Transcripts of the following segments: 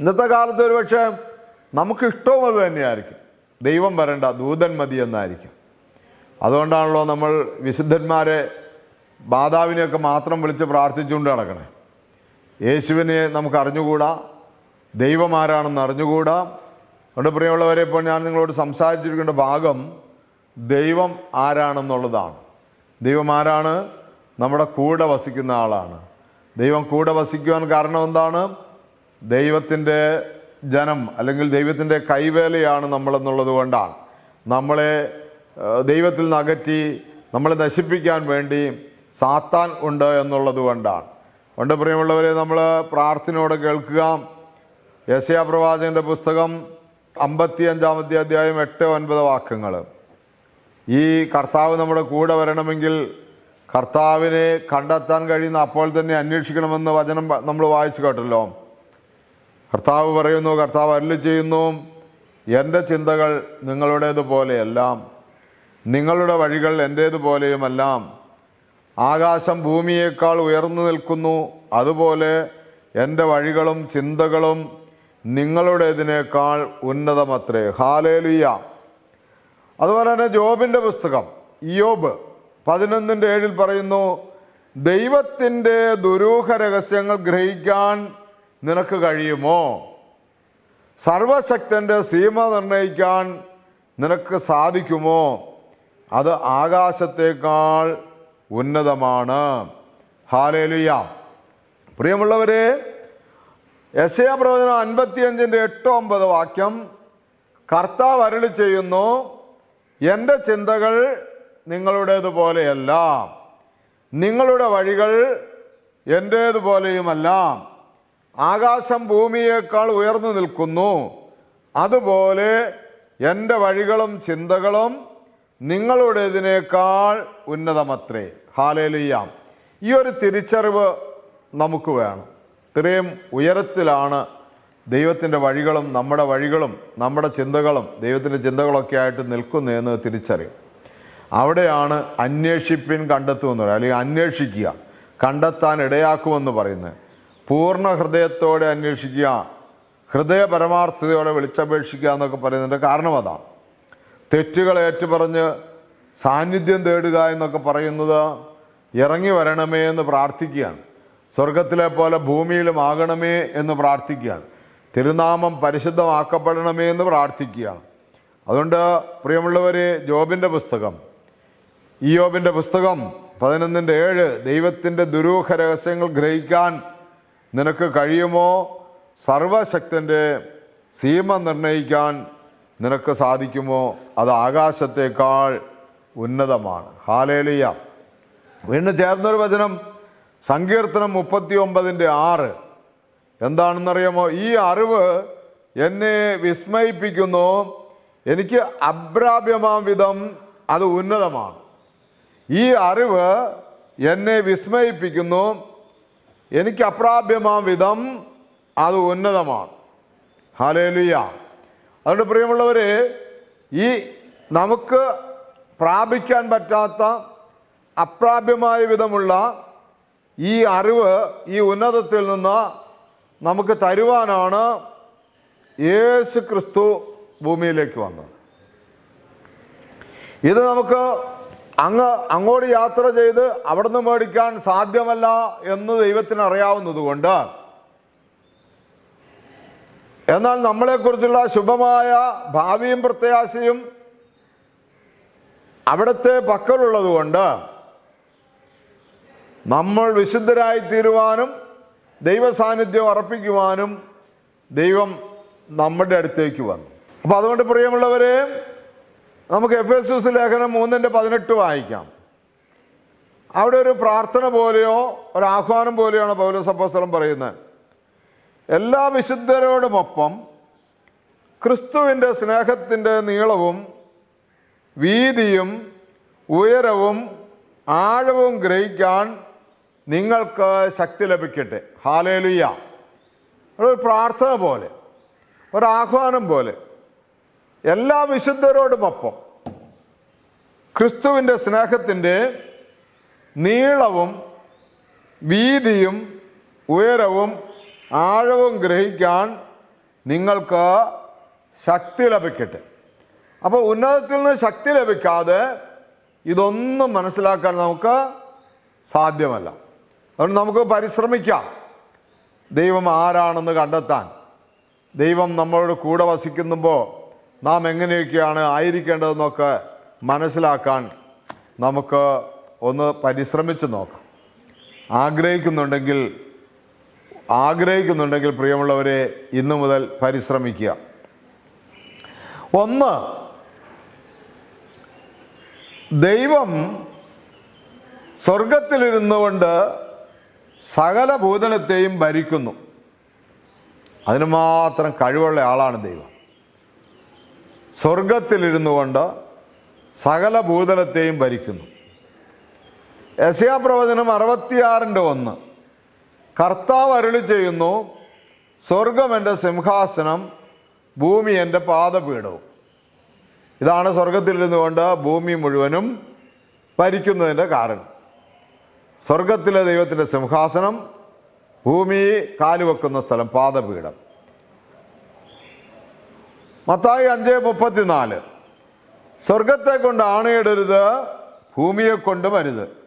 ഇന്നത്തെ കാലത്ത് നമുക്ക് ഇഷ്ടവും അത് തന്നെയായിരിക്കും. ദൈവം വരണ്ട ദൂതൻ മതി എന്നായിരിക്കും. അതുകൊണ്ടാണല്ലോ നമ്മൾ വിശുദ്ധന്മാരെ മാതാവിനെയൊക്കെ മാത്രം വിളിച്ച് പ്രാർത്ഥിച്ചുകൊണ്ട് നടക്കണേ. യേശുവിനെ നമുക്ക് അറിഞ്ഞുകൂടാ ദൈവം ആരാണെന്ന് അറിഞ്ഞുകൂടാ. അതുകൊണ്ട് പ്രിയമുള്ളവരെ ഇപ്പോൾ ഞാൻ നിങ്ങളോട് സംസാരിച്ചിരിക്കേണ്ട ഭാഗം ദൈവം ആരാണെന്നുള്ളതാണ്. ദൈവം ആരാണ്? നമ്മുടെ കൂടെ വസിക്കുന്ന ആളാണ്. ദൈവം കൂടെ വസിക്കുവാൻ കാരണം എന്താണ്? ദൈവത്തിന്റെ ജനം അല്ലെങ്കിൽ ദൈവത്തിന്റെ കൈവേലയാണ് നമ്മളെന്നുള്ളത് കൊണ്ടാണ്. നമ്മളെ ദൈവത്തിൽ നിന്ന് അകറ്റി നമ്മളെ നശിപ്പിക്കാൻ വേണ്ടി സാത്താൻ ഉണ്ട് എന്നുള്ളത് കൊണ്ടാണ്. അതുകൊണ്ട് പ്രിയമുള്ളവരെ നമ്മൾ പ്രാർത്ഥനയോടെ കേൾക്കുക. യശയാ പ്രവാചകന്റെ പുസ്തകം അമ്പത്തി അഞ്ചാമത്തെ അധ്യായം എട്ട് ഒൻപത് വാക്യങ്ങൾ. ഈ കർത്താവ് നമ്മുടെ കൂടെ വരണമെങ്കിൽ കർത്താവിനെ കണ്ടെത്താൻ കഴിയുന്ന അപ്പോൾ തന്നെ അന്വേഷിക്കണമെന്ന് വചനം നമ്മൾ വായിച്ചു കേട്ടല്ലോ. കർത്താവ് പറയുന്നു കർത്താവ് അരുളി ചെയ്യുന്നു എന്റെ ചിന്തകൾ നിങ്ങളുടേതുപോലെയെല്ലാം നിങ്ങളുടെ വഴികൾ എന്റേതുപോലെയുമെല്ലാം ആകാശം ഭൂമിയേക്കാൾ ഉയർന്നു നിൽക്കുന്നു അതുപോലെ എന്റെ വഴികളും ചിന്തകളും നിങ്ങളുടേതിനേക്കാൾ ഉന്നതമത്രേ. ഹാലേലുയ്യ അതുപോലെ തന്നെ ജോബിന്റെ പുസ്തകം ഇയോബ് പതിനൊന്നിന്റെ ഏഴിൽ പറയുന്നു ദൈവത്തിന്റെ ദുരൂഹ രഹസ്യങ്ങൾ ഗ്രഹിക്കാൻ നിനക്ക് കഴിയുമോ? സർവശക്തന്റെ സീമ നിർണയിക്കാൻ നിനക്ക് സാധിക്കുമോ? അത് ആകാശത്തേക്കാൾ ഉന്നതമാണ്. ഹാലേലുയ പ്രിയമുള്ളവരെ യശയ പ്രവചനം അൻപത്തിയഞ്ചിന്റെ എട്ട് ഒമ്പത് വാക്യം കർത്താവ് അരളി ചെയ്യുന്നു എന്റെ ചിന്തകൾ നിങ്ങളുടേതുപോലെയല്ല. നിങ്ങളുടെ വഴികൾ എന്റേതുപോലെയുമല്ല ആകാശം ഭൂമിയേക്കാൾ ഉയർന്നു നിൽക്കുന്നു. അതുപോലെ എന്റെ വഴികളും ചിന്തകളും നിങ്ങളുടേതിനേക്കാൾ ഉന്നതമത്രേ. ഹാലേലിയാം ഈ ഒരു തിരിച്ചറിവ് നമുക്ക് വേണം. ഇത്രയും ഉയരത്തിലാണ് ദൈവത്തിന്റെ വഴികളും നമ്മുടെ വഴികളും നമ്മുടെ ചിന്തകളും ദൈവത്തിന്റെ ചിന്തകളൊക്കെ ആയിട്ട് നിൽക്കുന്നതെന്ന് തിരിച്ചറിയും. അവിടെയാണ് അന്വേഷിപ്പിൻ കണ്ടെത്തുമെന്ന് പറയുക അല്ലെങ്കിൽ അന്വേഷിക്കുക. കണ്ടെത്താൻ ഇടയാക്കുമെന്ന് പറയുന്നത്. പൂർണ ഹൃദയത്തോടെ അന്വേഷിക്കുക ഹൃദയ പരമാർത്ഥതയോടെ വിളിച്ചപേക്ഷിക്കുക എന്നൊക്കെ പറയുന്നതിന്റെ കാരണം അതാണ്. തെറ്റുകൾ ഏറ്റുപറഞ്ഞ് സാന്നിധ്യം തേടുക എന്നൊക്കെ പറയുന്നത് ഇറങ്ങി വരണമേ എന്ന് പ്രാർത്ഥിക്കുകയാണ്. സ്വർഗത്തിലെ പോലെ ഭൂമിയിലും ആകണമേ എന്ന് പ്രാർത്ഥിക്കുകയാണ്. തിരുനാമം പരിശുദ്ധമാക്കപ്പെടണമേ എന്ന് പ്രാർത്ഥിക്കുകയാണ്. അതുകൊണ്ട് പ്രിയമുള്ളവരെ ജോബിന്റെ പുസ്തകം. ഇയോബിന്റെ പുസ്തകം പതിനൊന്നിന്റെ ഏഴ് ദൈവത്തിന്റെ ദുരൂഹ രഹസ്യങ്ങൾ ഗ്രഹിക്കാൻ നിനക്ക് കഴിയുമോ സർവശക്തന്റെ സീമ നിർണയിക്കാൻ നിനക്ക് സാധിക്കുമോ? അത് ആകാശത്തേക്കാൾ ഉന്നതമാണ്. ഹാലേലിയ. വീണ്ടും ചേർന്നൊരു വചനം. സങ്കീർത്തനം മുപ്പത്തി ഒമ്പതിന്റെ ആറ്. എന്താണെന്നറിയാമോ? ഈ അറിവ് എന്നെ വിസ്മയിപ്പിക്കുന്നു. എനിക്ക് അപ്രാപ്യമാം വിധം അത് ഉന്നതമാണ്. ഈ അറിവ് എന്നെ വിസ്മയിപ്പിക്കുന്നു. എനിക്ക് അപ്രാപ്യമാം വിധം അത് ഉന്നതമാണ്. ഹാലേലുയ്യ അതുകൊണ്ട് പ്രിയമുള്ളവരെ ഈ നമുക്ക് പ്രാപിക്കാൻ പറ്റാത്ത അപ്രാപ്യമായ വിധമുള്ള ഈ അറിവ് ഈ ഉന്നതത്തിൽ നിന്ന് നമുക്ക് തരുവാനാണ് യേശു ക്രിസ്തു ഭൂമിയിലേക്ക് വന്നത്. ഇത് നമുക്ക് അങ്ങ് അങ്ങോട്ട് യാത്ര ചെയ്ത് അവിടുന്ന് മേടിക്കാൻ സാധ്യമല്ല എന്ന് ദൈവത്തിന് അറിയാവുന്നതുകൊണ്ട് എന്നാൽ നമ്മളെക്കുറിച്ചുള്ള ശുഭമായ ഭാവിയും പ്രത്യാശയും അവിടുത്തെ പക്കലുള്ളത് കൊണ്ട് നമ്മൾ വിശുദ്ധരായി തീരുവാനും ദൈവ സാന്നിധ്യം അർപ്പിക്കുവാനും ദൈവം നമ്മുടെ അടുത്തേക്ക് വന്നു. അപ്പൊ അതുകൊണ്ട് പ്രിയമുള്ളവരെ നമുക്ക് എഫ് എസ് എസ് ലേഖനം മൂന്നിന്റെ പതിനെട്ട് വായിക്കാം. അവിടെ ഒരു പ്രാർത്ഥന പോലെയോ ഒരു ആഹ്വാനം പോലെയാണ് പൗലോസ് അപ്പോസ്തലൻ പറയുന്നത്. എല്ലാ വിശുദ്ധരോടുമൊപ്പം ക്രിസ്തുവിന്റെ സ്നേഹത്തിന്റെ നീളവും വീതിയും ഉയരവും ആഴവും ഗ്രഹിക്കാൻ നിങ്ങൾക്ക് ശക്തി ലഭിക്കട്ടെ. ഹാലേലുയ്യ ഒരു പ്രാർത്ഥന പോലെ ഒരാഹ്വാനം പോലെ. എല്ലാ വിശുദ്ധരോടുമൊപ്പം ക്രിസ്തുവിന്റെ സ്നേഹത്തിന്റെ നീളവും വീതിയും ഉയരവും ആഴവും ഗ്രഹിക്കാൻ നിങ്ങൾക്ക് ശക്തി ലഭിക്കട്ടെ. അപ്പോൾ ഉന്നതത്തിൽ നിന്ന് ശക്തി ലഭിക്കാതെ ഇതൊന്നും മനസ്സിലാക്കാൻ നമുക്ക് സാധ്യമല്ല. അതുകൊണ്ട് നമുക്ക് പരിശ്രമിക്കാം. ദൈവം ആരാണെന്ന് കണ്ടെത്താൻ. ദൈവം നമ്മളോട് കൂടെ വസിക്കുമ്പോൾ നാം എങ്ങനെയൊക്കെയാണ് ആയിരിക്കേണ്ടതെന്നൊക്കെ മനസ്സിലാക്കാൻ നമുക്ക് ഒന്ന് പരിശ്രമിച്ച് നോക്കാം. ആഗ്രഹിക്കുന്നുണ്ടെങ്കിൽ ആഗ്രഹിക്കുന്നുണ്ടെങ്കിൽ പ്രിയമുള്ളവരെ ഇന്നു മുതൽ പരിശ്രമിക്കുക. ഒന്ന് ദൈവം സ്വർഗത്തിലിരുന്നു കൊണ്ട് സകല ഭൂതനത്തെയും ഭരിക്കുന്നു. അതിന് മാത്രം കഴിവുള്ള ആളാണ് ദൈവം. സ്വർഗത്തിലിരുന്നു കൊണ്ട് സകല ഭൂതലത്തെയും ഭരിക്കുന്നു. യശയാ പ്രവചനം അറുപത്തിയാറിന്റെ ഒന്ന്. കർത്താവ് അരുളി ചെയ്യുന്നു സ്വർഗം എന്റെ സിംഹാസനം ഭൂമി എന്റെ പാദപീഠവും. ഇതാണ് സ്വർഗത്തിലിരുന്നു കൊണ്ട് ഭൂമി മുഴുവനും ഭരിക്കുന്നതിന്റെ കാരണം. സ്വർഗത്തിലെ ദൈവത്തിന്റെ സിംഹാസനം ഭൂമി കാലുവെക്കുന്ന സ്ഥലം പാദപീഠം. മത്തായി അഞ്ച് മുപ്പത്തിനാല്. സ്വർഗത്തെ കൊണ്ട് ആണയിടരുത് ഭൂമിയെ കൊണ്ട് വരുത്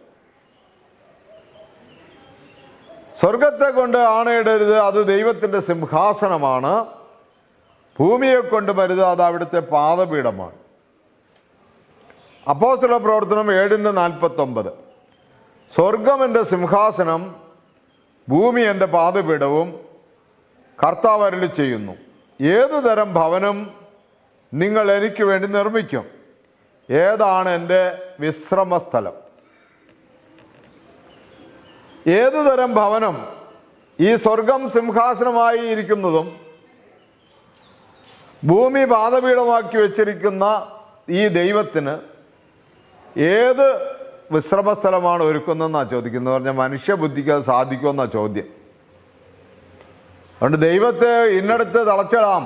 സ്വർഗത്തെ കൊണ്ട് ആണയിടരുത് അത് ദൈവത്തിന്റെ സിംഹാസനമാണ്. ഭൂമിയെ കൊണ്ട് വരുത് അത് അവിടുത്തെ പാദപീഠമാണ്. അപ്പോസ്തല പ്രവർത്തനം ഏഴിന്റെ നാൽപ്പത്തൊമ്പത്. സ്വർഗം എന്റെ സിംഹാസനം ഭൂമി എന്റെ പാദപീഠവും കർത്താവ് അരുളി ചെയ്യുന്നു. ഏതു തരം ഭവനം നിങ്ങൾ എനിക്ക് വേണ്ടി നിർമ്മിക്കും? ഏതാണ് എന്റെ വിശ്രമസ്ഥലം? ഏതു തരം ഭവനം ഈ സ്വർഗം സിംഹാസനമായി ഇരിക്കുന്നതും ഭൂമി പാദപീഠമാക്കി വെച്ചിരിക്കുന്ന ഈ ദൈവത്തിന് ഏത് വിശ്രമസ്ഥലമാണ് ഒരുക്കുന്നതെന്നാണ് ചോദിക്കുന്നത്? പറഞ്ഞാൽ മനുഷ്യബുദ്ധിക്ക് അത് സാധിക്കുമെന്നാണ് ചോദ്യം. അതുകൊണ്ട് ദൈവത്തെ ഇന്നടത്ത് തളച്ചിടാം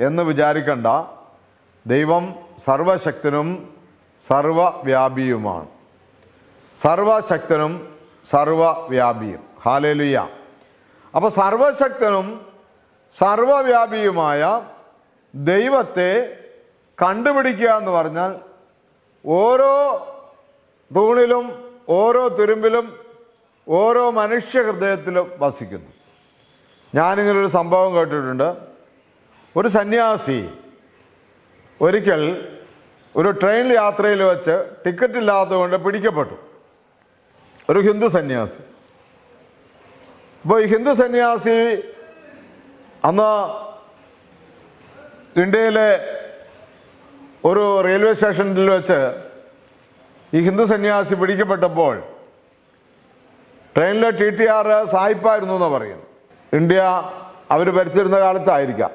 എന്ന് വിചാരിക്കണ്ട. ദൈവം സർവശക്തനും സർവവ്യാപിയുമാണ്. സർവശക്തനും സർവവ്യാപിയും. ഹാലേലുയ അപ്പോൾ സർവശക്തനും സർവവ്യാപിയുമായ ദൈവത്തെ കണ്ടുപിടിക്കുക എന്ന് പറഞ്ഞാൽ ഓരോ തൂണിലും ഓരോ തുരുമ്പിലും ഓരോ മനുഷ്യ ഹൃദയത്തിലും വസിക്കുന്നു. ഞാനിങ്ങനൊരു സംഭവം കേട്ടിട്ടുണ്ട്. ഒരു സന്യാസി ഒരിക്കൽ ഒരു ട്രെയിൻ യാത്രയിൽ വെച്ച് ടിക്കറ്റ് ഇല്ലാത്തതുകൊണ്ട് പിടിക്കപ്പെട്ടു. ഒരു ഹിന്ദു സന്യാസി. അപ്പോൾ ഈ ഹിന്ദു സന്യാസി അന്ന് ഇന്ത്യയിലെ ഒരു റെയിൽവേ സ്റ്റേഷനിൽ വെച്ച് ഈ ഹിന്ദു സന്യാസി പിടിക്കപ്പെട്ടപ്പോൾ ട്രെയിനിലെ ടി ടി ആർ സായിപ്പായിരുന്നു എന്നാണ് പറയുന്നു. ഇന്ത്യ അവർ ഭരിച്ചിരുന്ന കാലത്തായിരിക്കാം.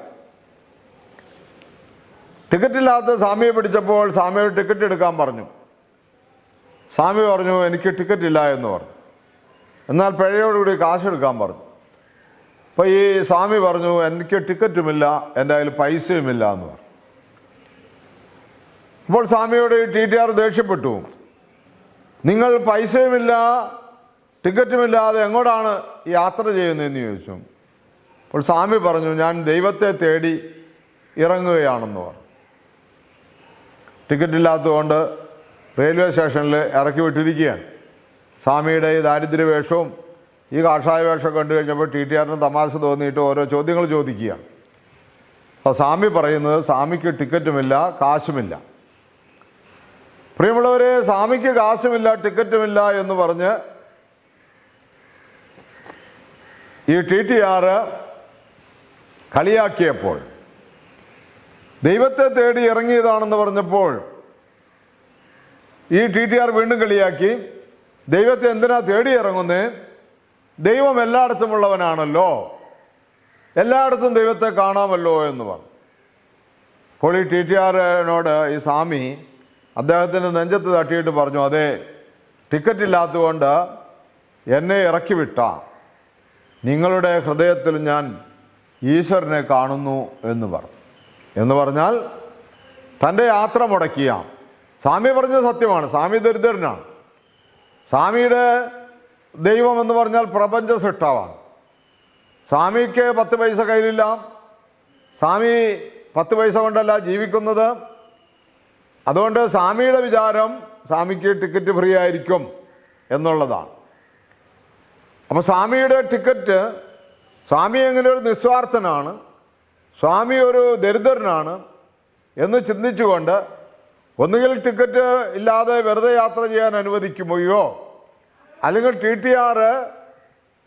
ടിക്കറ്റ് ഇല്ലാത്ത സ്വാമിയെ പിടിച്ചപ്പോൾ സ്വാമിയോട് ടിക്കറ്റ് എടുക്കാൻ പറഞ്ഞു. സ്വാമി പറഞ്ഞു എനിക്ക് ടിക്കറ്റ് ഇല്ല എന്ന് പറഞ്ഞു. എന്നാൽ പിഴയോടുകൂടി കാശ് എടുക്കാൻ പറഞ്ഞു. അപ്പോൾ ഈ സ്വാമി പറഞ്ഞു എനിക്ക് ടിക്കറ്റുമില്ല എന്റെ കയ്യിൽ പൈസയുമില്ല എന്ന് പറഞ്ഞു. അപ്പോൾ സ്വാമിയോട് ടി ടി ആർ ദേഷ്യപ്പെട്ടു. നിങ്ങൾ പൈസയുമില്ല ടിക്കറ്റുമില്ലാതെ എങ്ങോട്ടാണ് യാത്ര ചെയ്യുന്നതെന്ന് ചോദിച്ചു. അപ്പോൾ സ്വാമി പറഞ്ഞു ഞാൻ ദൈവത്തെ തേടി ഇറങ്ങുകയാണെന്ന് പറഞ്ഞു. ടിക്കറ്റ് ഇല്ലാത്തതുകൊണ്ട് റെയിൽവേ സ്റ്റേഷനിൽ ഇറക്കി വിട്ടിരിക്കുകയാണ്. സ്വാമിയുടെ ഈ ദാരിദ്ര്യ വേഷവും ഈ കാഷായ വേഷം കണ്ടു കഴിഞ്ഞപ്പോൾ ടി ടി ആറിന് തമാശ തോന്നിയിട്ട് ഓരോ ചോദ്യങ്ങൾ ചോദിക്കുകയാണ്. അപ്പോൾ സ്വാമി പറയുന്നത് സ്വാമിക്ക് ടിക്കറ്റുമില്ല കാശുമില്ല. പ്രിയമുള്ളവരെ സ്വാമിക്ക് കാശുമില്ല ടിക്കറ്റുമില്ല എന്ന് പറഞ്ഞ് ഈ ടി ടി ആർ കളിയാക്കിയപ്പോൾ ദൈവത്തെ തേടി ഇറങ്ങിയതാണെന്ന് പറഞ്ഞപ്പോൾ ഈ ടി ടി ആർ വീണ്ടും കളിയാക്കി ദൈവത്തെ എന്തിനാ തേടി ഇറങ്ങുന്നേ? ദൈവം എല്ലായിടത്തും ഉള്ളവനാണല്ലോ എല്ലായിടത്തും ദൈവത്തെ കാണാമല്ലോ എന്ന് പറഞ്ഞു. അപ്പോൾ ഈ ടി ടി ആറിനോട് ഈ സ്വാമി അദ്ദേഹത്തിന്റെ നെഞ്ചത്ത് തട്ടിയിട്ട് പറഞ്ഞു അതെ ടിക്കറ്റ് ഇല്ലാത്തതുകൊണ്ട് എന്നെ ഇറക്കി വിട്ട നിങ്ങളുടെ ഹൃദയത്തിൽ ഞാൻ ഈശ്വരനെ കാണുന്നു എന്ന് പറഞ്ഞു. എന്ന് പറഞ്ഞാൽ തന്റെ യാത്ര മുടക്കിയ സ്വാമി പറഞ്ഞത് സത്യമാണ് സ്വാമി ദരിദ്രനാണ്. സ്വാമിയുടെ ദൈവം എന്ന് പറഞ്ഞാൽ പ്രപഞ്ച സൃഷ്ടാവാണ്. സ്വാമിക്ക് പത്ത് പൈസ കയ്യിലില്ല. സ്വാമി പത്ത് പൈസ കൊണ്ടല്ല ജീവിക്കുന്നത്. അതുകൊണ്ട് സ്വാമിയുടെ വിചാരം സ്വാമിക്ക് ടിക്കറ്റ് ഫ്രീ ആയിരിക്കും എന്നുള്ളതാണ്. അപ്പോൾ സ്വാമിയുടെ ടിക്കറ്റ് സ്വാമി എങ്ങനെ ഒരു നിസ്വാർത്ഥനാണ് സ്വാമി ഒരു ദരിദ്രനാണ് എന്ന് ചിന്തിച്ചുകൊണ്ട് ഒന്നുകിൽ ടിക്കറ്റ് ഇല്ലാതെ വെറുതെ യാത്ര ചെയ്യാൻ അനുവദിക്കുമോയോ? അല്ലെങ്കിൽ ടി ടി ആർ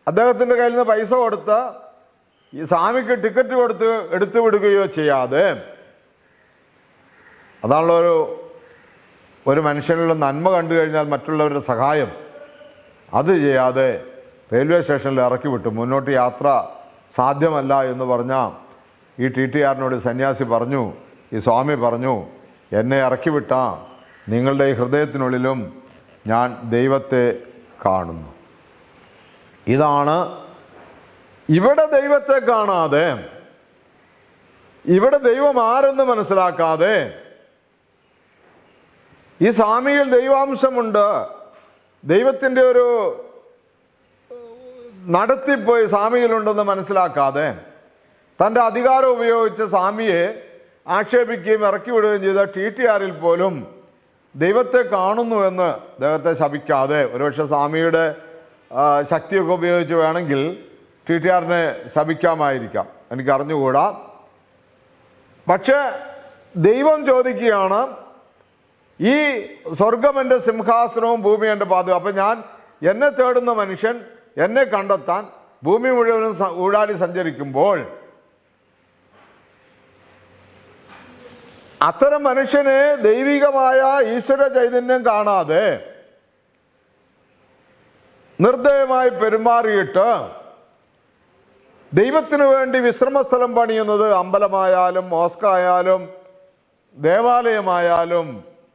അദ്ദേഹത്തിന്റെ കയ്യിൽ നിന്ന് പൈസ കൊടുത്ത് ഈ സ്വാമിക്ക് ടിക്കറ്റ് കൊടുത്ത് എടുത്തു വിടുകയോ ചെയ്യാതെ? അതാണല്ലോ ഒരു ഒരു മനുഷ്യനുള്ള നന്മ കണ്ടു കഴിഞ്ഞാൽ മറ്റുള്ളവരുടെ സഹായം. അത് ചെയ്യാതെ റെയിൽവേ സ്റ്റേഷനിൽ ഇറക്കി വിട്ടു. മുന്നോട്ട് യാത്ര സാധ്യമല്ല എന്ന് പറഞ്ഞ ഈ ടി ടി ആറിനോട് സന്യാസി പറഞ്ഞു ഈ സ്വാമി പറഞ്ഞു എന്നെ ഇറക്കി വിട്ട നിങ്ങളുടെ ഈ ഹൃദയത്തിനുള്ളിലും ഞാൻ ദൈവത്തെ കാണുന്നു. ഇതാണ് ഇവിടെ ദൈവത്തെ കാണാതെ ഇവിടെ ദൈവം ആരെന്ന് മനസ്സിലാക്കാതെ ഈ സ്വാമിയിൽ ദൈവാംശമുണ്ട്. ദൈവത്തിന്റെ ഒരു നടത്തിപ്പോയി സ്വാമിയിലുണ്ടെന്ന് മനസ്സിലാക്കാതെ തന്റെ അധികാരം ഉപയോഗിച്ച് സ്വാമിയെ ആക്ഷേപിക്കുകയും ഇറക്കി വിടുകയും ചെയ്ത ടി ടി ആറിൽ പോലും ദൈവത്തെ കാണുന്നു എന്ന് ദൈവത്തെ ശപിക്കാതെ ഒരുപക്ഷെ സ്വാമിയുടെ ശക്തിയൊക്കെ ഉപയോഗിച്ച് വേണമെങ്കിൽ ടി ടി ആറിനെ ശപിക്കാമായിരിക്കാം. എനിക്ക് അറിഞ്ഞുകൂടാ പക്ഷേ ദൈവം ചോദിക്കുകയാണ് ഈ സ്വർഗം എന്റെ സിംഹാസനവും ഭൂമി എന്റെ പാദവും. അപ്പം ഞാൻ എന്നെ തേടുന്ന മനുഷ്യൻ എന്നെ കണ്ടെത്താൻ ഭൂമി മുഴുവനും ഊഴാലി സഞ്ചരിക്കുമ്പോൾ അത്തരം മനുഷ്യനെ ദൈവികമായ ഈശ്വര ചൈതന്യം കാണാതെ നിർദ്ദയമായി പെരുമാറിയിട്ട് ദൈവത്തിനു വേണ്ടി വിശ്രമസ്ഥലം പണിയുന്നത് അമ്പലമായാലും മോസ്കായാലും ദേവാലയമായാലും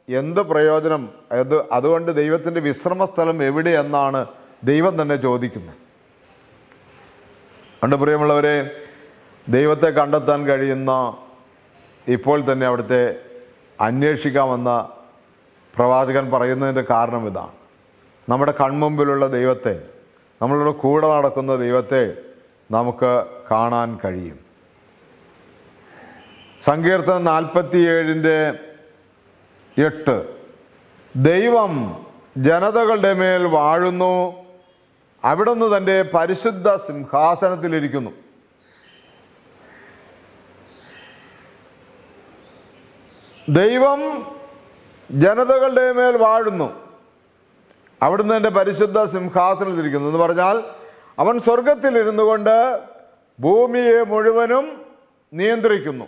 എന്ത് പ്രയോജനം? അത് അതുകൊണ്ട് ദൈവത്തിന്റെ വിശ്രമസ്ഥലം എവിടെയെന്നാണ് ദൈവം തന്നെ ചോദിക്കുന്നു. അതുകൊണ്ട് പ്രിയമുള്ളവരെ ദൈവത്തെ കണ്ടെത്താൻ കഴിയുന്ന ഇപ്പോൾ തന്നെ അവിടുത്തെ അന്വേഷിക്കാമെന്ന പ്രവാചകൻ പറയുന്നതിന്റെ കാരണം ഇതാണ്. നമ്മുടെ കൺമുമ്പിലുള്ള ദൈവത്തെ നമ്മളുടെ കൂടെ നടക്കുന്ന ദൈവത്തെ നമുക്ക് കാണാൻ കഴിയും. സങ്കീർത്തനം നാൽപ്പത്തിയേഴിന്റെ എട്ട്. ദൈവം ജനതകളുടെ മേൽ വാഴുന്നു അവിടുന്ന് തന്റെ പരിശുദ്ധ സിംഹാസനത്തിലിരിക്കുന്നു. ദൈവം ജനതകളുടെ മേൽ വാഴുന്നു. അവിടുന്ന് എന്റെ പരിശുദ്ധ സിംഹാസനത്തിലിരിക്കുന്നു. എന്ന് പറഞ്ഞാൽ അവൻ സ്വർഗത്തിൽ ഇരുന്നു കൊണ്ട് ഭൂമിയെ മുഴുവനും നിയന്ത്രിക്കുന്നു.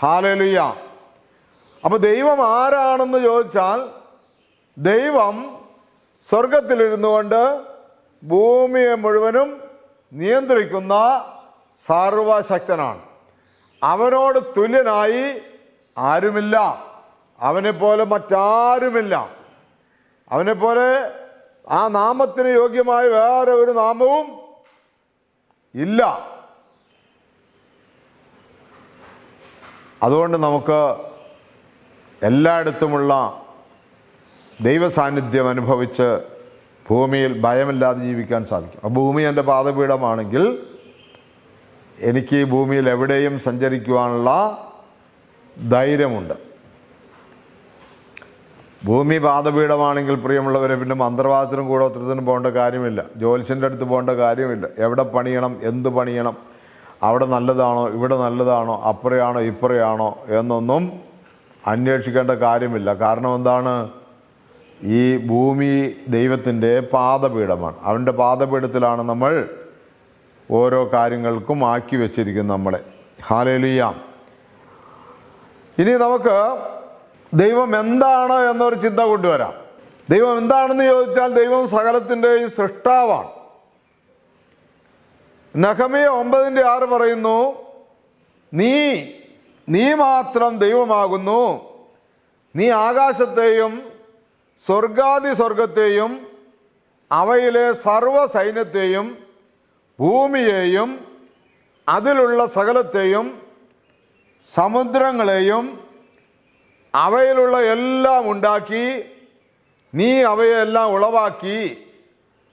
ഹാലലുയ്യ അപ്പോൾ ദൈവം ആരാണെന്ന് ചോദിച്ചാൽ ദൈവം സ്വർഗത്തിലിരുന്നു കൊണ്ട് ഭൂമിയെ മുഴുവനും നിയന്ത്രിക്കുന്ന സർവശക്തനാണ് അവനോട് തുല്യനായി ആരുമില്ല. അവനെപ്പോലെ മറ്റാരുമില്ല. അവനെപ്പോലെ ആ നാമത്തിന് യോഗ്യമായ വേറെ ഒരു നാമവും ഇല്ല. അതുകൊണ്ട് നമുക്ക് എല്ലായിടത്തുമുള്ള ദൈവസാന്നിധ്യം അനുഭവിച്ച് ഭൂമിയിൽ ഭയമില്ലാതെ ജീവിക്കാൻ സാധിക്കും. അപ്പോൾ ഭൂമി എന്റെ പാദപീഠമാണെങ്കിൽ എനിക്ക് ഈ ഭൂമിയിൽ എവിടെയും സഞ്ചരിക്കുവാനുള്ള ധൈര്യമുണ്ട്. ഭൂമി പാദപീഠമാണെങ്കിൽ പ്രിയമുള്ളവരെ പിന്നെ മന്ത്രവാദത്തിനും കൂടോത്രത്തിനും പോകേണ്ട കാര്യമില്ല. ജ്യോത്സ്യന്റെ അടുത്ത് പോകേണ്ട കാര്യമില്ല. എവിടെ പണിയണം എന്ത് പണിയണം അവിടെ നല്ലതാണോ ഇവിടെ നല്ലതാണോ അപ്പുറയാണോ ഇപ്പുറയാണോ എന്നൊന്നും അന്വേഷിക്കേണ്ട കാര്യമില്ല. കാരണം എന്താണ്? ഈ ഭൂമി ദൈവത്തിന്റെ പാദപീഠമാണ്. അവന്റെ പാദപീഠത്തിലാണ് നമ്മൾ ഓരോ കാര്യങ്ങൾക്കും ആക്കി വെച്ചിരിക്കുന്നത് നമ്മളെ. ഹാലേലിയാം. ഇനി നമുക്ക് ദൈവം എന്താണ് എന്നൊരു ചിന്ത കൊണ്ടുവരാം. ദൈവം എന്താണെന്ന് ചോദിച്ചാൽ ദൈവം സകലത്തിന്റെയും സൃഷ്ടാവാണ്. നഹമിയ ഒമ്പതിന്റെ ആറ് പറയുന്നു നീ നീ മാത്രം ദൈവമാകുന്നു. നീ ആകാശത്തെയും സ്വർഗാദി സ്വർഗത്തെയും അവയിലെ സർവ സൈന്യത്തെയും ഭൂമിയെയും അതിലുള്ള സകലത്തെയും സമുദ്രങ്ങളെയും അവയിലുള്ള എല്ലാം ഉണ്ടാക്കി നീ അവയെല്ലാം ഉളവാക്കി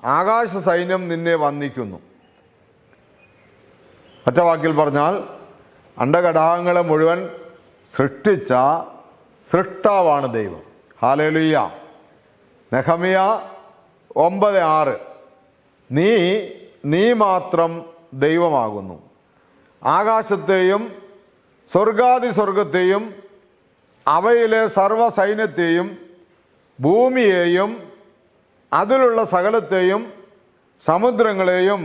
ആകാശ സൈന്യം നിന്നെ വന്ദിക്കുന്നു. ഒറ്റ വാക്കിൽ പറഞ്ഞാൽ അണ്ടഘടകങ്ങളെ മുഴുവൻ സൃഷ്ടിച്ച സൃഷ്ടാവാണ് ദൈവം. ഹാലേലുയ്യ നെഹമിയ ഒമ്പത് ആറ്. നീ നീ മാത്രം ദൈവമാകുന്നു. ആകാശത്തെയും സ്വർഗാദി സ്വർഗത്തെയും അവയിലെ സർവ സൈന്യത്തെയും ഭൂമിയെയും അതിലുള്ള സകലത്തെയും സമുദ്രങ്ങളെയും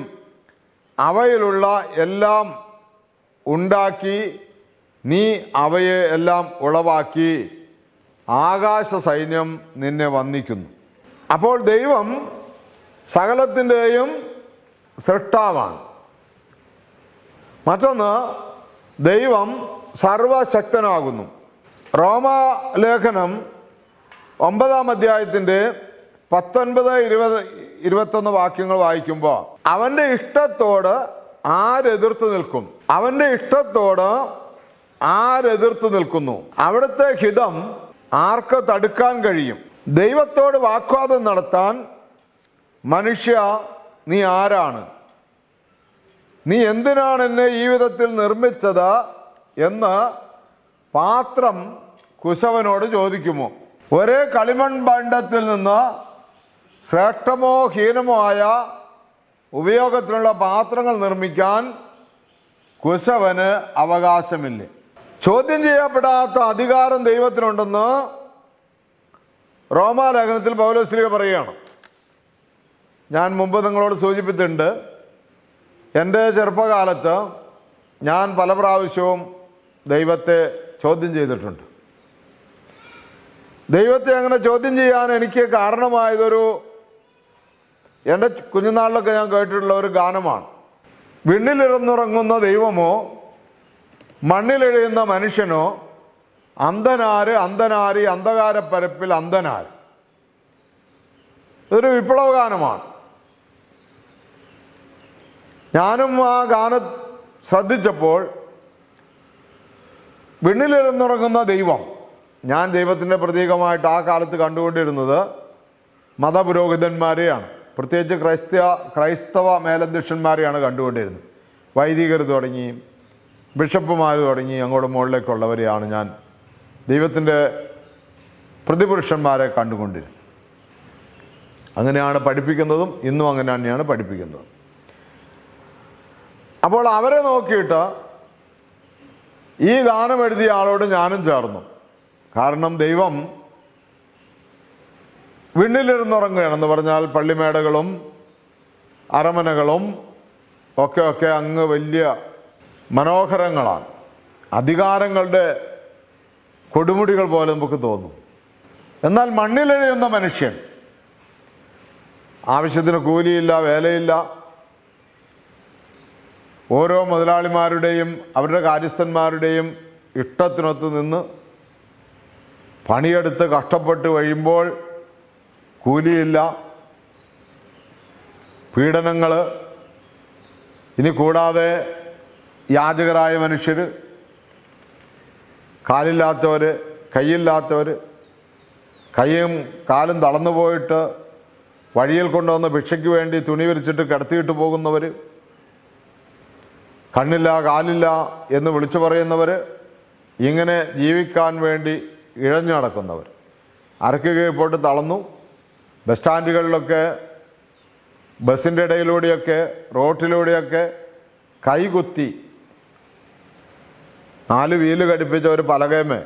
അവയിലുള്ള എല്ലാം ഉണ്ടാക്കി നീ അവയെ എല്ലാം ഉളവാക്കി. ആകാശ സൈന്യം നിന്നെ വന്ദിക്കുന്നു. അപ്പോൾ ദൈവം സകലത്തിന്റെയും സൃഷ്ടാവാണ്. മറ്റൊന്ന് ദൈവം സർവശക്തനാകുന്നു. റോമാലേഖനം ഒമ്പതാം അധ്യായത്തിന്റെ പത്തൊൻപത് ഇരുപത് ഇരുപത്തൊന്ന് വാക്യങ്ങൾ വായിക്കുമ്പോൾ അവന്റെ ഇഷ്ടത്തോട് ആരെതിർത്ത് നിൽക്കും? അവന്റെ ഇഷ്ടത്തോട് ആരെതിർത്ത് നിൽക്കുന്നു? അവിടുത്തെ ഹിതം ആർക്ക് തടുക്കാൻ കഴിയും? ദൈവത്തോട് വാക്വാദം നടത്താൻ മനുഷ്യ നീ ആരാണ്? നീ എന്തിനാണ് എന്നെ ഈ വിധത്തിൽ നിർമ്മിച്ചത്? എന്ന് പാത്രം കുശവനോട് ചോദിക്കുമോ? ഒരേ കളിമൺ ഭാണ്ഡത്തിൽ നിന്ന് ശ്രേഷ്ഠമോ ഹീനമോ ആയ ഉപയോഗത്തിനുള്ള പാത്രങ്ങൾ നിർമ്മിക്കാൻ കുശവന് അവകാശമില്ല? ചോദ്യം ചെയ്യപ്പെടാത്ത അധികാരം ദൈവത്തിനുണ്ടെന്ന് റോമാലേഖനത്തിൽ പൗലോസ്ലിക പറയുകയാണ്. ഞാൻ മുമ്പ് നിങ്ങളോട് സൂചിപ്പിച്ചിട്ടുണ്ട് എന്റെ ചെറുപ്പകാലത്ത് ഞാൻ പല പ്രാവശ്യവും ദൈവത്തെ ചോദ്യം ചെയ്തിട്ടുണ്ട്. ദൈവത്തെ അങ്ങനെ ചോദ്യം ചെയ്യാൻ എനിക്ക് കാരണമായതൊരു എന്റെ കുഞ്ഞുനാളിലൊക്കെ ഞാൻ കേട്ടിട്ടുള്ള ഒരു ഗാനമാണ്. വിണ്ണിലിരുന്നുറങ്ങുന്ന ദൈവമോ മണ്ണിലെഴുതുന്ന മനുഷ്യനോ അന്ധനാര് അന്ധനാരി അന്ധകാരപ്പരപ്പിൽ അന്ധനാർ ഇതൊരു വിപ്ലവ ഗാനമാണ് ഞാനും ആ ഗാനം ശ്രദ്ധിച്ചപ്പോൾ വിണ്ണിലിരുന്നുറങ്ങുന്ന ദൈവം ഞാൻ ദൈവത്തിന്റെ പ്രതീകമായിട്ട് ആ കാലത്ത് കണ്ടുകൊണ്ടിരുന്നത് മതപുരോഹിതന്മാരെയാണ്. പ്രത്യേകിച്ച് ക്രൈസ്തവ ക്രൈസ്തവ മേലധ്യക്ഷന്മാരെയാണ് കണ്ടുകൊണ്ടിരുന്നത്. വൈദികർ തുടങ്ങി ബിഷപ്പുമാർ തുടങ്ങി അങ്ങോട്ട് മുകളിലേക്കുള്ളവരെയാണ് ഞാൻ ദൈവത്തിന്റെ പ്രതിപുരുഷന്മാരെ കണ്ടുകൊണ്ടിരുന്നു. അങ്ങനെയാണ് പഠിപ്പിക്കുന്നതും ഇന്നും അങ്ങനെ തന്നെയാണ് പഠിപ്പിക്കുന്നത്. അപ്പോൾ അവരെ നോക്കിയിട്ട് ഈ ദാനം എഴുതിയ ആളോട് ഞാനും ചേർന്നു. കാരണം ദൈവം വിണ്ണിലിരുന്നുറങ്ങുകയാണെന്ന് പറഞ്ഞാൽ പള്ളിമേടകളും അരമനകളും ഒക്കെ ഒക്കെ അങ്ങ് വലിയ മനോഹരങ്ങളാണ്. അധികാരങ്ങളുടെ കൊടുമുടികൾ പോലെ നമുക്ക് തോന്നും. എന്നാൽ മണ്ണിലെഴയുന്ന മനുഷ്യൻ ആവശ്യത്തിന് കൂലിയില്ല വേലയില്ല ഓരോ മുതലാളിമാരുടെയും അവരുടെ കാര്യസ്ഥന്മാരുടെയും ഇഷ്ടത്തിനൊത്ത് നിന്ന് പണിയെടുത്ത് കഷ്ടപ്പെട്ട് കഴിയുമ്പോൾ കൂലിയില്ല പീഡനങ്ങൾ ഇനി കൂടാതെ യാചകരായ മനുഷ്യർ കാലില്ലാത്തവർ കൈയില്ലാത്തവർ കൈയും കാലും തളർന്നു പോയിട്ട് വഴിയിൽ കൊണ്ടുവന്ന് ഭിക്ഷയ്ക്ക് വേണ്ടി തുണി വിരിച്ചിട്ട് കിടത്തിയിട്ട് പോകുന്നവർ കണ്ണില്ല കാലില്ല എന്ന് വിളിച്ചു പറയുന്നവർ ഇങ്ങനെ ജീവിക്കാൻ വേണ്ടി ഇഴഞ്ഞു നടക്കുന്നവർ അരക്ക് കീഴ്പോട്ട് തളന്നു. ബസ് സ്റ്റാൻഡുകളിലൊക്കെ ബസ്സിന്റെ ഇടയിലൂടെയൊക്കെ റോട്ടിലൂടെയൊക്കെ കൈകുത്തി നാല് വീൽ ഘടിപ്പിച്ച ഒരു പലകയമേ.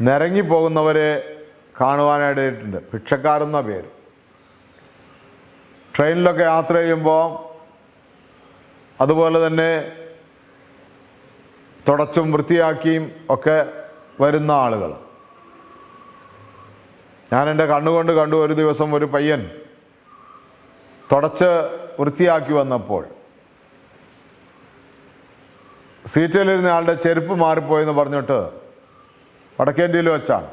നിരങ്ങിപ്പോകുന്നവരെ കാണുവാനായിട്ടുണ്ട്. ഭിക്ഷക്കാരെന്ന പേര്. ട്രെയിനിലൊക്കെ യാത്ര ചെയ്യുമ്പോൾ അതുപോലെ തന്നെ തുടച്ചും വൃത്തിയാക്കിയും ഒക്കെ വരുന്ന ആളുകൾ ഞാൻ എന്റെ കണ്ണുകൊണ്ട് കണ്ടു ഒരു ദിവസം ഒരു പയ്യൻ തുടച്ച് വൃത്തിയാക്കി വന്നപ്പോൾ സീറ്റിലിരുന്ന ആളുടെ ചെരുപ്പ് മാറിപ്പോയെന്ന് പറഞ്ഞിട്ട് വടക്കേന്ത്യയിൽ വെച്ചാണ്.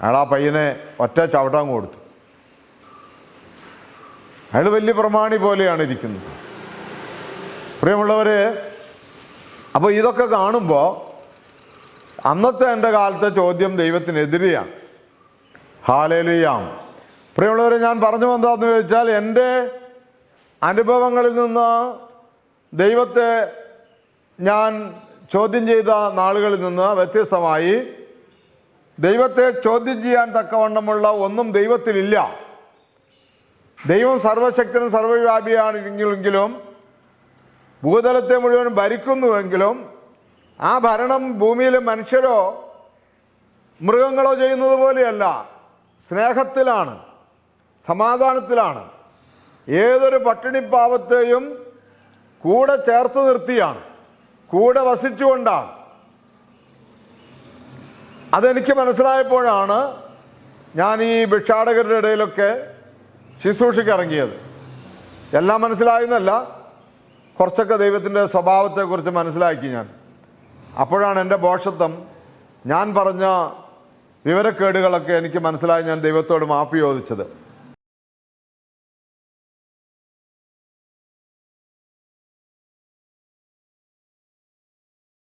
അയാൾ ആ പയ്യനെ ഒറ്റ ചവിട്ടം കൊടുത്തു. അയാൾ വലിയ പ്രമാണി പോലെയാണ് ഇരിക്കുന്നത്. പ്രിയമുള്ളവരെ അപ്പോൾ ഇതൊക്കെ കാണുമ്പോൾ അന്നത്തെ എന്റെ കാലത്തെ ചോദ്യം ദൈവത്തിനെതിരെയാണ്. ഹാലേലുയാം. പ്രിയമുള്ളവരെ ഞാൻ പറഞ്ഞു വന്നതെന്ന് ചോദിച്ചാൽ എന്റെ അനുഭവങ്ങളിൽ നിന്ന് ദൈവത്തെ ഞാൻ ചോദ്യം ചെയ്ത നാളുകളിൽ നിന്ന് വ്യത്യസ്തമായി ദൈവത്തെ ചോദ്യം ചെയ്യാൻ തക്കവണ്ണമുള്ള ഒന്നും ദൈവത്തിലില്ല. ദൈവം സർവശക്തനും സർവവ്യാപിയാണെങ്കിലും ഭൂതലത്തെ മുഴുവൻ ഭരിക്കുന്നുവെങ്കിലും ആ ഭരണം ഭൂമിയിലെ മനുഷ്യരോ മൃഗങ്ങളോ ചെയ്യുന്നത് പോലെയല്ല. സ്നേഹത്തിലാണ് സമാധാനത്തിലാണ്. ഏതൊരു പട്ടിണിപ്പാവത്തെയും കൂടെ ചേർത്ത് നിർത്തിയാണ്. കൂടെ വസിച്ചുകൊണ്ടാണ്. അതെനിക്ക് മനസ്സിലായപ്പോഴാണ് ഞാൻ ഈ ഭിക്ഷാടകരുടെ ഇടയിലൊക്കെ ശുശ്രൂഷയ്ക്ക് ഇറങ്ങിയത് എല്ലാം മനസ്സിലായെന്നല്ല കുറച്ചൊക്കെ ദൈവത്തിന്റെ സ്വഭാവത്തെക്കുറിച്ച് മനസ്സിലാക്കി ഞാൻ. അപ്പോഴാണ് എന്റെ ബോഷത്വം ഞാൻ പറഞ്ഞ വിവരക്കേടുകളൊക്കെ എനിക്ക് മനസ്സിലായി ഞാൻ ദൈവത്തോട് മാപ്പ് ചോദിച്ചത്.